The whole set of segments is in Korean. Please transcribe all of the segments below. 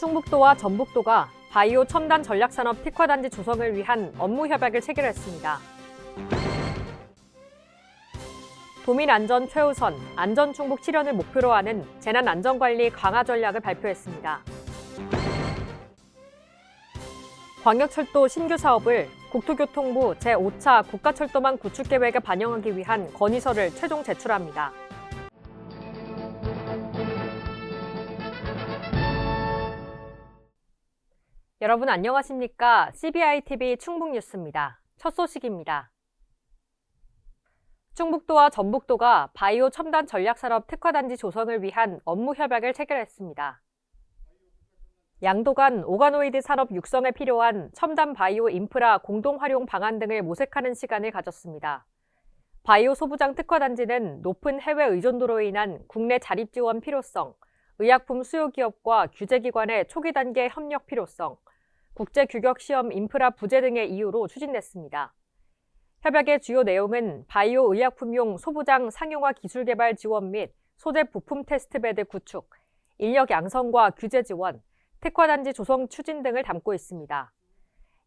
충북도와 전북도가 바이오 첨단 전략산업 특화단지 조성을 위한 업무 협약을 체결했습니다. 도민 안전 최우선, 안전 충북 실현을 목표로 하는 재난 안전관리 강화 전략을 발표했습니다. 광역철도 신규 사업을 국토교통부 제5차 국가철도망 구축 계획에 반영하기 위한 건의서를 최종 제출합니다. 여러분 안녕하십니까? CBI TV 충북 뉴스입니다. 첫 소식입니다. 충북도와 전북도가 바이오 첨단 전략 산업 특화 단지 조성을 위한 업무 협약을 체결했습니다. 양도 간 오가노이드 산업 육성에 필요한 첨단 바이오 인프라 공동 활용 방안 등을 모색하는 시간을 가졌습니다. 바이오 소부장 특화단지는 높은 해외 의존도로 인한 국내 자립 지원 필요성, 의약품 수요 기업과 규제기관의 초기 단계 협력 필요성, 국제 규격 시험 인프라 부재 등의 이유로 추진됐습니다. 협약의 주요 내용은 바이오 의약품용 소부장 상용화 기술 개발 지원 및 소재 부품 테스트 베드 구축, 인력 양성과 규제 지원, 특화단지 조성 추진 등을 담고 있습니다.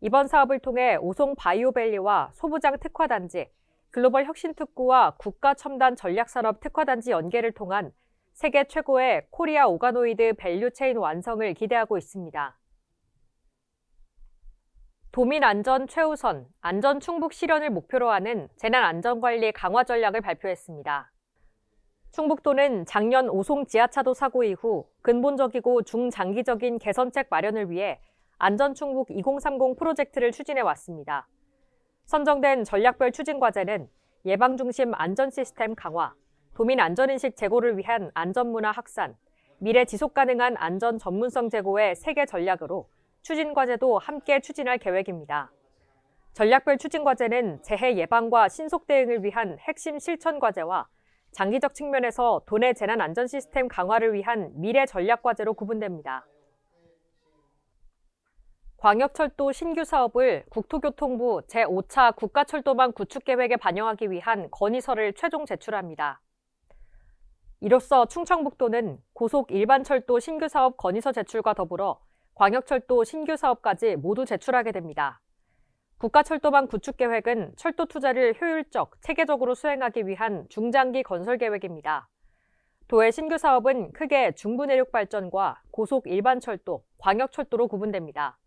이번 사업을 통해 오송 바이오밸리와 소부장 특화단지, 글로벌 혁신특구와 국가첨단 전략산업 특화단지 연계를 통한 세계 최고의 코리아 오가노이드 밸류체인 완성을 기대하고 있습니다. 도민 안전 최우선, 안전 충북 실현을 목표로 하는 재난 안전관리 강화 전략을 발표했습니다. 충북도는 작년 오송 지하차도 사고 이후 근본적이고 중장기적인 개선책 마련을 위해 안전충북 2030 프로젝트를 추진해 왔습니다. 선정된 전략별 추진 과제는 예방 중심 안전 시스템 강화, 도민 안전인식 제고를 위한 안전문화 확산, 미래 지속 가능한 안전 전문성 제고의 세계 전략으로 추진 과제도 함께 추진할 계획입니다. 전략별 추진 과제는 재해 예방과 신속 대응을 위한 핵심 실천 과제와 장기적 측면에서 도내 재난 안전 시스템 강화를 위한 미래 전략 과제로 구분됩니다. 광역철도 신규 사업을 국토교통부 제5차 국가철도망 구축 계획에 반영하기 위한 건의서를 최종 제출합니다. 이로써 충청북도는 고속 일반철도 신규 사업 건의서 제출과 더불어 광역철도 신규 사업까지 모두 제출하게 됩니다. 국가철도망 구축 계획은 철도 투자를 효율적, 체계적으로 수행하기 위한 중장기 건설 계획입니다. 도의 신규 사업은 크게 중부내륙 발전과 고속 일반철도, 광역철도로 구분됩니다.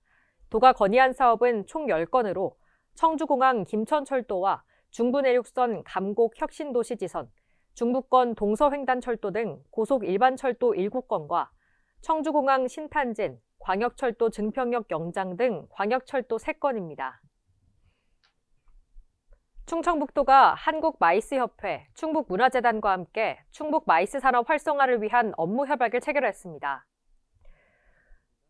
도가 건의한 사업은 총 10건으로 청주공항 김천철도와 중부내륙선 감곡 혁신도시지선, 중부권 동서횡단철도 등 고속 일반철도 7건과 청주공항 신탄진, 광역철도 증평역 영장 등 광역철도 3건입니다. 충청북도가 한국마이스협회, 충북문화재단과 함께 충북 마이스 산업 활성화를 위한 업무 협약을 체결했습니다.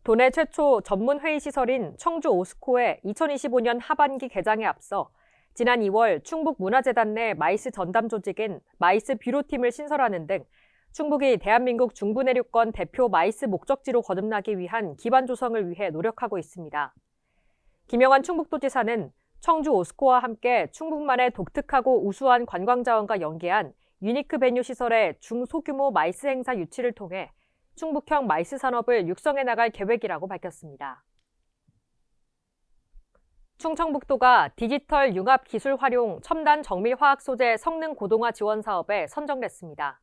도내 최초 전문 회의 시설인 청주 오스코의 2025년 하반기 개장에 앞서 지난 2월 충북 문화재단 내 마이스 전담 조직인 마이스 뷰로팀을 신설하는 등 충북이 대한민국 중부내륙권 대표 마이스 목적지로 거듭나기 위한 기반 조성을 위해 노력하고 있습니다. 김영환 충북도지사는 청주 오스코와 함께 충북만의 독특하고 우수한 관광 자원과 연계한 유니크 베뉴 시설의 중소규모 마이스 행사 유치를 통해 충북형 마이스 산업을 육성해 나갈 계획이라고 밝혔습니다. 충청북도가 디지털 융합 기술 활용 첨단 정밀 화학 소재 성능 고동화 지원 사업에 선정됐습니다.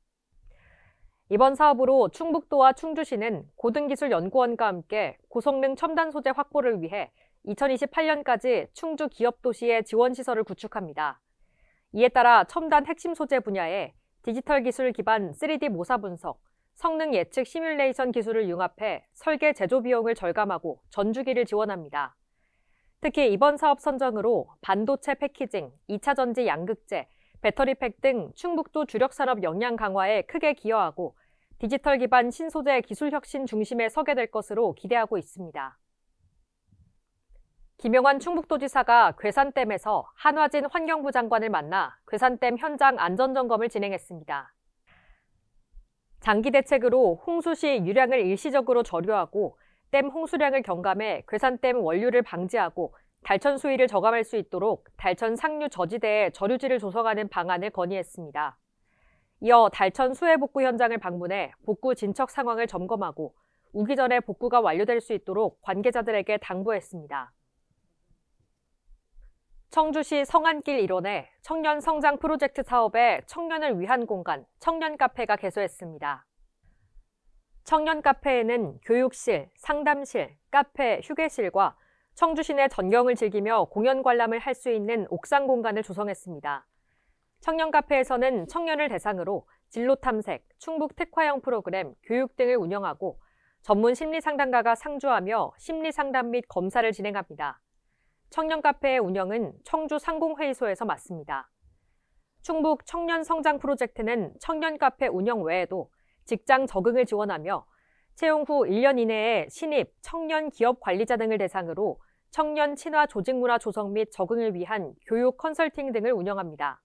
이번 사업으로 충북도와 충주시는 고등기술연구원과 함께 고성능 첨단 소재 확보를 위해 2028년까지 충주 기업 도시의 지원 시설을 구축합니다. 이에 따라 첨단 핵심 소재 분야에 디지털 기술 기반 3D 모사 분석, 성능 예측 시뮬레이션 기술을 융합해 설계 제조 비용을 절감하고 전주기를 지원합니다. 특히 이번 사업 선정으로 반도체 패키징, 2차 전지 양극재, 배터리팩 등 충북도 주력 산업 역량 강화에 크게 기여하고 디지털 기반 신소재 기술 혁신 중심에 서게 될 것으로 기대하고 있습니다. 김영환 충북도지사가 괴산댐에서 한화진 환경부 장관을 만나 괴산댐 현장 안전점검을 진행했습니다. 장기 대책으로 홍수시 유량을 일시적으로 저류하고 댐 홍수량을 경감해 괴산댐 원류를 방지하고 달천 수위를 저감할 수 있도록 달천 상류 저지대에 저류지를 조성하는 방안을 건의했습니다. 이어 달천 수해 복구 현장을 방문해 복구 진척 상황을 점검하고 우기 전에 복구가 완료될 수 있도록 관계자들에게 당부했습니다. 청주시 성안길 일원에 청년 성장 프로젝트 사업에 청년을 위한 공간, 청년 카페가 개소했습니다. 청년 카페에는 교육실, 상담실, 카페, 휴게실과 청주 시내 전경을 즐기며 공연 관람을 할 수 있는 옥상 공간을 조성했습니다. 청년 카페에서는 청년을 대상으로 진로 탐색, 충북 특화형 프로그램, 교육 등을 운영하고 전문 심리 상담가가 상주하며 심리 상담 및 검사를 진행합니다. 청년 카페의 운영은 청주 상공회의소에서 맡습니다. 충북 청년 성장 프로젝트는 청년 카페 운영 외에도 직장 적응을 지원하며 채용 후 1년 이내에 신입, 청년 기업 관리자 등을 대상으로 청년 친화 조직 문화 조성 및 적응을 위한 교육 컨설팅 등을 운영합니다.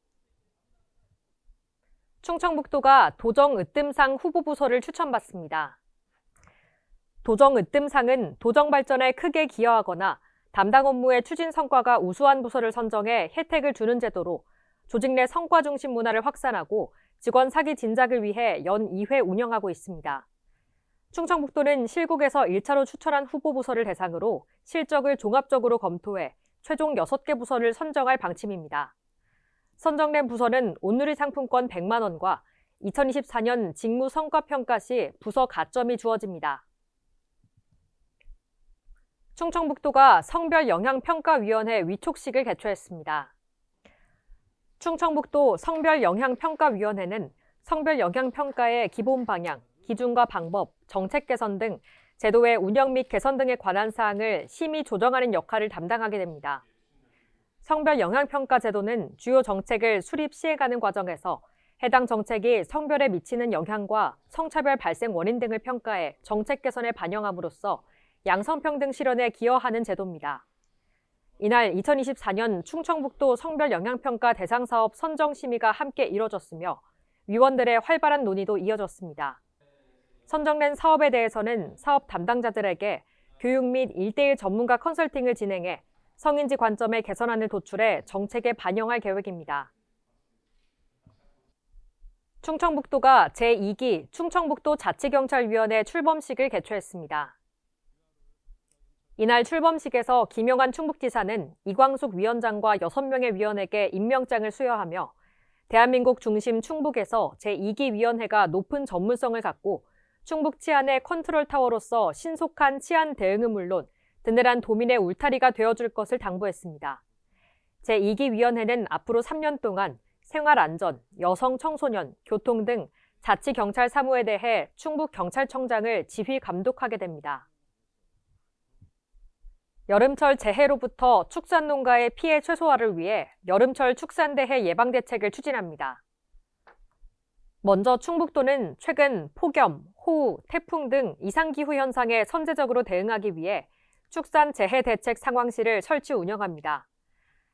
충청북도가 도정 으뜸상 후보 부서를 추천받습니다. 도정 으뜸상은 도정 발전에 크게 기여하거나 담당 업무의 추진 성과가 우수한 부서를 선정해 혜택을 주는 제도로 조직 내 성과 중심 문화를 확산하고 직원 사기 진작을 위해 연 2회 운영하고 있습니다. 충청북도는 실국에서 1차로 추천한 후보 부서를 대상으로 실적을 종합적으로 검토해 최종 6개 부서를 선정할 방침입니다. 선정된 부서는 온누리 상품권 100만 원과 2024년 직무 성과 평가 시 부서 가점이 주어집니다. 충청북도가 성별 영향 평가 위원회 위촉식을 개최했습니다. 충청북도 성별 영향평가위원회는 성별 영향평가의 기본 방향, 기준과 방법, 정책 개선 등 제도의 운영 및 개선 등에 관한 사항을 심의 조정하는 역할을 담당하게 됩니다. 성별 영향평가 제도는 주요 정책을 수립 시행하는 과정에서 해당 정책이 성별에 미치는 영향과 성차별 발생 원인 등을 평가해 정책 개선에 반영함으로써 양성평등 실현에 기여하는 제도입니다. 이날 2024년 충청북도 성별 영향평가 대상 사업 선정 심의가 함께 이뤄졌으며 위원들의 활발한 논의도 이어졌습니다. 선정된 사업에 대해서는 사업 담당자들에게 교육 및 1대1 전문가 컨설팅을 진행해 성인지 관점의 개선안을 도출해 정책에 반영할 계획입니다. 충청북도가 제2기 충청북도 자치경찰위원회 출범식을 개최했습니다. 이날 출범식에서 김영환 충북지사는 이광숙 위원장과 6명의 위원에게 임명장을 수여하며 대한민국 중심 충북에서 제2기 위원회가 높은 전문성을 갖고 충북 치안의 컨트롤 타워로서 신속한 치안 대응은 물론 든든한 도민의 울타리가 되어줄 것을 당부했습니다. 제2기 위원회는 앞으로 3년 동안 생활 안전, 여성 청소년, 교통 등 자치경찰 사무에 대해 충북 경찰청장을 지휘 감독하게 됩니다. 여름철 재해로부터 축산 농가의 피해 최소화를 위해 여름철 축산대해 예방 대책을 추진합니다. 먼저 충북도는 최근 폭염, 호우, 태풍 등 이상기후 현상에 선제적으로 대응하기 위해 축산 재해 대책 상황실을 설치 운영합니다.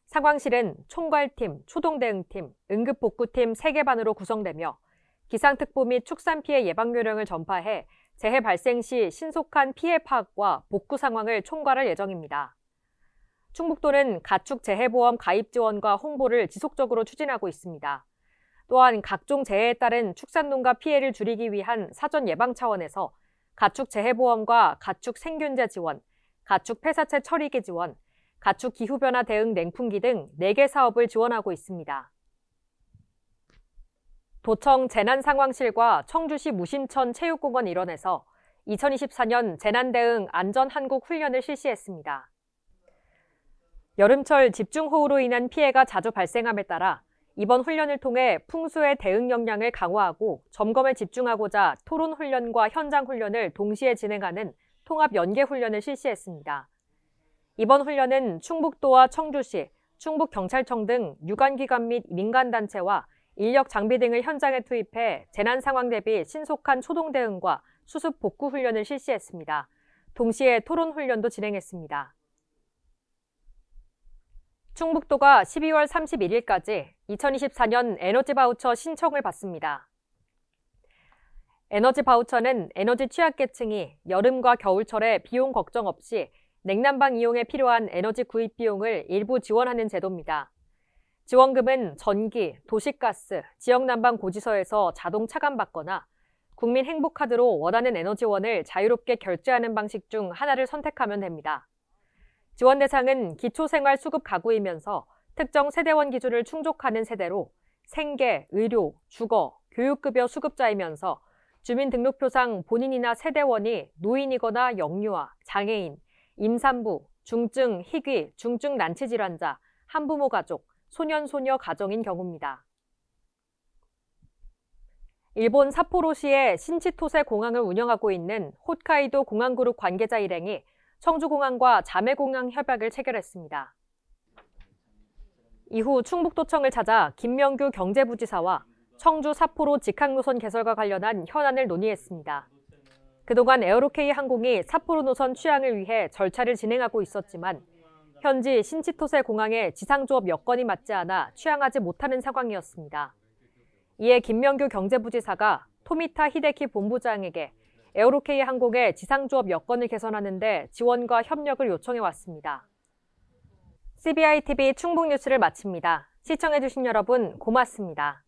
상황실은 총괄팀, 초동대응팀, 응급복구팀 3개 반으로 구성되며 기상특보 및 축산 피해 예방 요령을 전파해 재해 발생 시 신속한 피해 파악과 복구 상황을 총괄할 예정입니다. 충북도는 가축 재해보험 가입 지원과 홍보를 지속적으로 추진하고 있습니다. 또한 각종 재해에 따른 축산농가 피해를 줄이기 위한 사전 예방 차원에서 가축 재해보험과 가축 생균제 지원, 가축 폐사체 처리기 지원, 가축 기후변화 대응 냉풍기 등 4개 사업을 지원하고 있습니다. 도청 재난상황실과 청주시 무심천 체육공원 일원에서 2024년 재난대응 안전한국 훈련을 실시했습니다. 여름철 집중호우로 인한 피해가 자주 발생함에 따라 이번 훈련을 통해 풍수의 대응 역량을 강화하고 점검에 집중하고자 토론 훈련과 현장 훈련을 동시에 진행하는 통합 연계 훈련을 실시했습니다. 이번 훈련은 충북도와 청주시, 충북경찰청 등 유관기관 및 민간단체와 인력 장비 등을 현장에 투입해 재난 상황 대비 신속한 초동 대응과 수습 복구 훈련을 실시했습니다. 동시에 토론 훈련도 진행했습니다. 충북도가 12월 31일까지 2024년 에너지 바우처 신청을 받습니다. 에너지 바우처는 에너지 취약계층이 여름과 겨울철에 비용 걱정 없이 냉난방 이용에 필요한 에너지 구입 비용을 일부 지원하는 제도입니다. 지원금은 전기, 도시가스, 지역난방 고지서에서 자동 차감받거나 국민 행복카드로 원하는 에너지원을 자유롭게 결제하는 방식 중 하나를 선택하면 됩니다. 지원 대상은 기초생활수급 가구이면서 특정 세대원 기준을 충족하는 세대로 생계, 의료, 주거, 교육급여 수급자이면서 주민등록표상 본인이나 세대원이 노인이거나 영유아, 장애인, 임산부, 중증, 희귀, 중증 난치질환자, 한부모 가족, 소년, 소녀 가정인 경우입니다. 일본 삿포로시의 신치토세 공항을 운영하고 있는 홋카이도 공항그룹 관계자 일행이 청주공항과 자매공항 협약을 체결했습니다. 이후 충북도청을 찾아 김명규 경제부지사와 청주 삿포로 직항노선 개설과 관련한 현안을 논의했습니다. 그동안 에어로케이 항공이 삿포로 노선 취항을 위해 절차를 진행하고 있었지만 현지 신치토세 공항의 지상조업 여건이 맞지 않아 취항하지 못하는 상황이었습니다. 이에 김명규 경제부지사가 토미타 히데키 본부장에게 에어로케이 항공의 지상조업 여건을 개선하는 데 지원과 협력을 요청해 왔습니다. CBI TV 충북 뉴스를 마칩니다. 시청해주신 여러분 고맙습니다.